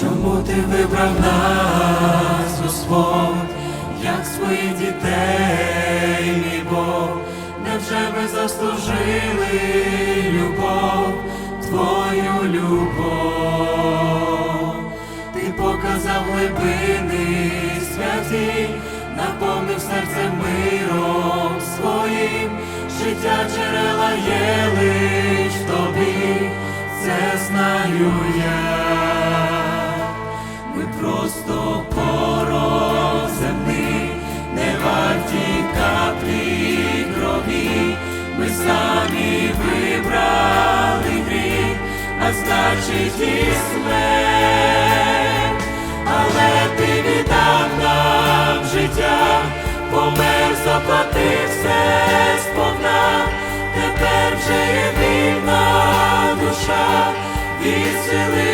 Чому ти вибрав нас, Господь, як своїх дітей, мій Бог, невже ми заслужили любов, Твою любов? Ти показав глибини святі, наповнив серце миром своїм, життя джерела є лиш тобі, це знаю я. Просто порох земний, не варті каплі крові, ми самі вибрали гріх, а значить і смерть, але ти віддав нам життя, помер, заплатив все сповна, тепер вже є душа, від сили